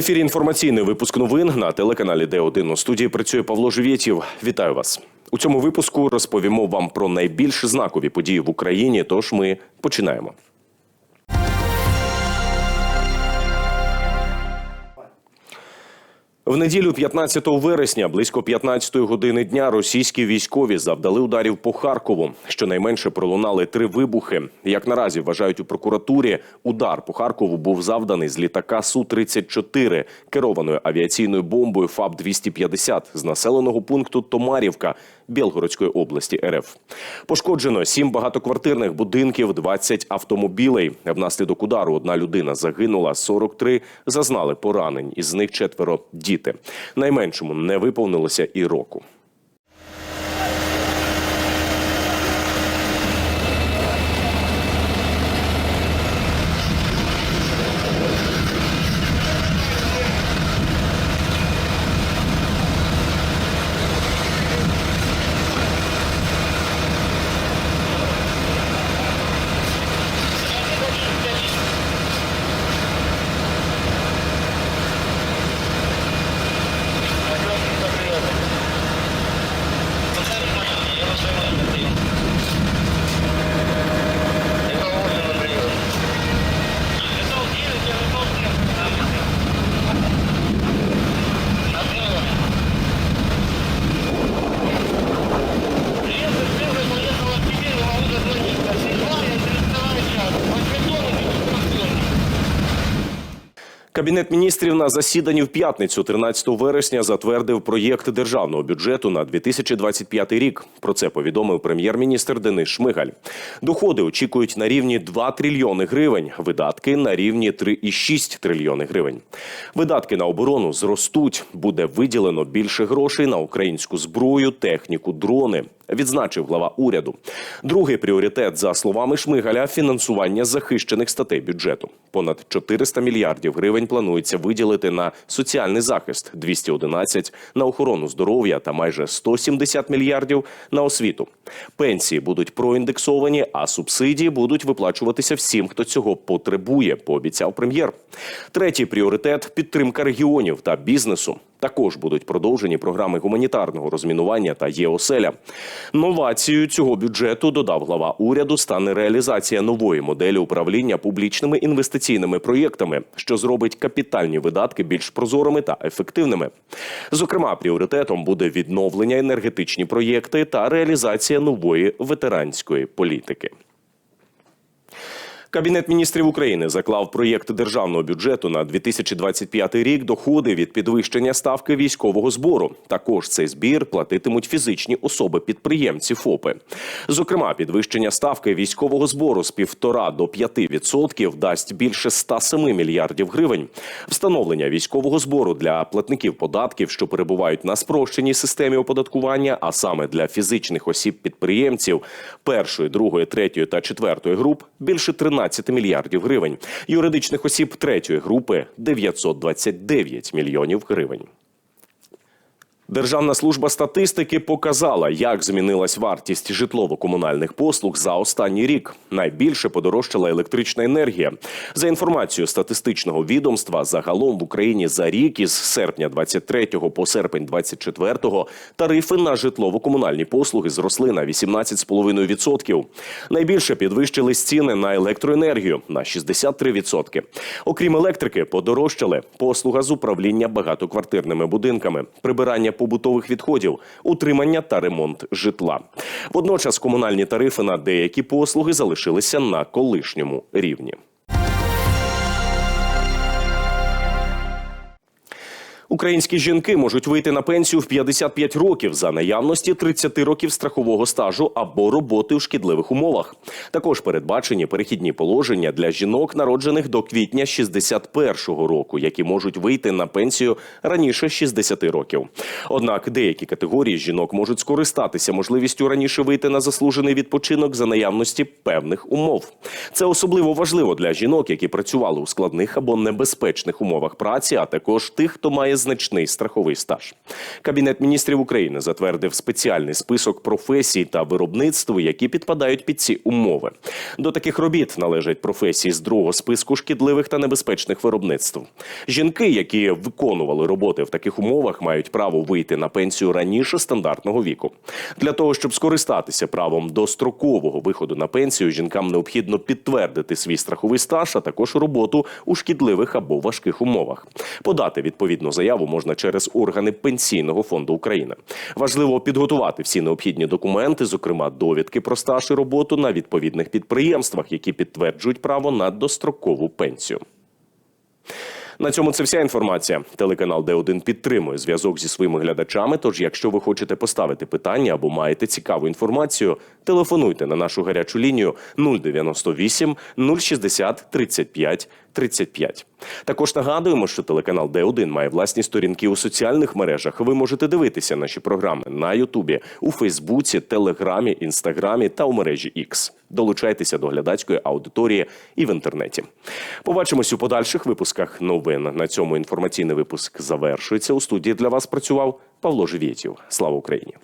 ефірі інформаційний випуск новин на телеканалі Д1. У студії працює Павло Живєтів. Вітаю вас. У цьому випуску розповімо вам про найбільш знакові події в Україні. Тож ми починаємо. В неділю 15 вересня, близько 15 години дня, російські військові завдали ударів по Харкову. Щонайменше пролунали три вибухи. Як наразі вважають у прокуратурі, удар по Харкову був завданий з літака су 34 керованою авіаційною бомбою ФАБ 250 з населеного пункту Томарівка Білгородської області РФ. Пошкоджено сім багатоквартирних будинків, 20 автомобілей. Внаслідок удару одна людина загинула, 43 зазнали поранень. Із них четверо діти. Найменшому не виповнилося і року. Кабінет міністрів на засіданні в п'ятницю, 13 вересня, затвердив проєкт державного бюджету на 2025 рік. Про це повідомив прем'єр-міністр Денис Шмигаль. Доходи очікують на рівні 2 трильйони гривень, видатки на рівні 3,6 трильйони гривень. Видатки на оборону зростуть. Буде виділено більше грошей на українську зброю, техніку, дрони. Відзначив глава уряду. Другий пріоритет, за словами Шмигаля, фінансування захищених статей бюджету. Понад 400 мільярдів гривень планується виділити на соціальний захист, 211 – на охорону здоров'я та майже 170 мільярдів на освіту. Пенсії будуть проіндексовані, а субсидії будуть виплачуватися всім, хто цього потребує. Пообіцяв прем'єр. Третій пріоритет підтримка регіонів та бізнесу. Також будуть продовжені програми гуманітарного розмінування та ЄОСЕЛЯ. Новацією цього бюджету додав глава уряду стане реалізація нової моделі управління публічними інвестиційними проєктами, що зробить капітальні видатки більш прозорими та ефективними. Зокрема, пріоритетом буде відновлення енергетичні проєкти та реалізація нової ветеранської політики. Кабінет міністрів України заклав проєкт державного бюджету на 2025 рік доходи від підвищення ставки військового збору. Також цей збір платитимуть фізичні особи-підприємці ФОПи. Зокрема, підвищення ставки військового збору з 1,5 до 5% дасть більше 107 мільярдів гривень. Встановлення військового збору для платників податків, що перебувають на спрощеній системі оподаткування, а саме для фізичних осіб-підприємців першої, другої, третьої та четвертої груп більше 13 мільярдів гривень. Юридичних осіб третьої групи 929 мільйонів гривень. Державна служба статистики показала, як змінилась вартість житлово-комунальних послуг за останній рік. Найбільше подорожчала електрична енергія. За інформацією статистичного відомства, загалом в Україні за рік із серпня 23 по серпень 24 тарифи на житлово-комунальні послуги зросли на 18,5%. Найбільше підвищились ціни на електроенергію на 63%. Окрім електрики, подорожчали послуга з управління багатоквартирними будинками, прибирання побутових відходів, утримання та ремонт житла. Водночас комунальні тарифи на деякі послуги залишилися на колишньому рівні. Українські жінки можуть вийти на пенсію в 55 років за наявності 30 років страхового стажу або роботи у шкідливих умовах. Також передбачені перехідні положення для жінок, народжених до квітня 61-го року, які можуть вийти на пенсію раніше 60 років. Однак деякі категорії жінок можуть скористатися можливістю раніше вийти на заслужений відпочинок за наявності певних умов. Це особливо важливо для жінок, які працювали у складних або небезпечних умовах праці, а також тих, хто має незначний страховий стаж. Кабінет міністрів України затвердив спеціальний список професій та виробництв, які підпадають під ці умови. До таких робіт належать професії з другого списку шкідливих та небезпечних виробництв. Жінки, які виконували роботи в таких умовах, мають право вийти на пенсію раніше стандартного віку. Для того щоб скористатися правом дострокового виходу на пенсію, жінкам необхідно підтвердити свій страховий стаж, а також роботу у шкідливих або важких умовах. Подати відповідну заяву можна через органи пенсійного фонду України. Важливо підготувати всі необхідні документи, зокрема довідки про стаж і роботу на відповідних підприємствах, які підтверджують право на дострокову пенсію. На цьому це вся інформація. Телеканал Д1 підтримує зв'язок зі своїми глядачами. Тож, якщо ви хочете поставити питання або маєте цікаву інформацію, телефонуйте на нашу гарячу лінію 098 060 35 35. Також нагадуємо, що телеканал Д1 має власні сторінки у соціальних мережах. Ви можете дивитися наші програми на Ютубі, у Фейсбуці, Телеграмі, Інстаграмі та у мережі X. Долучайтеся до глядацької аудиторії і в інтернеті. Побачимось у подальших випусках новин. На цьому інформаційний випуск завершується. У студії для вас працював Павло Живєтів. Слава Україні!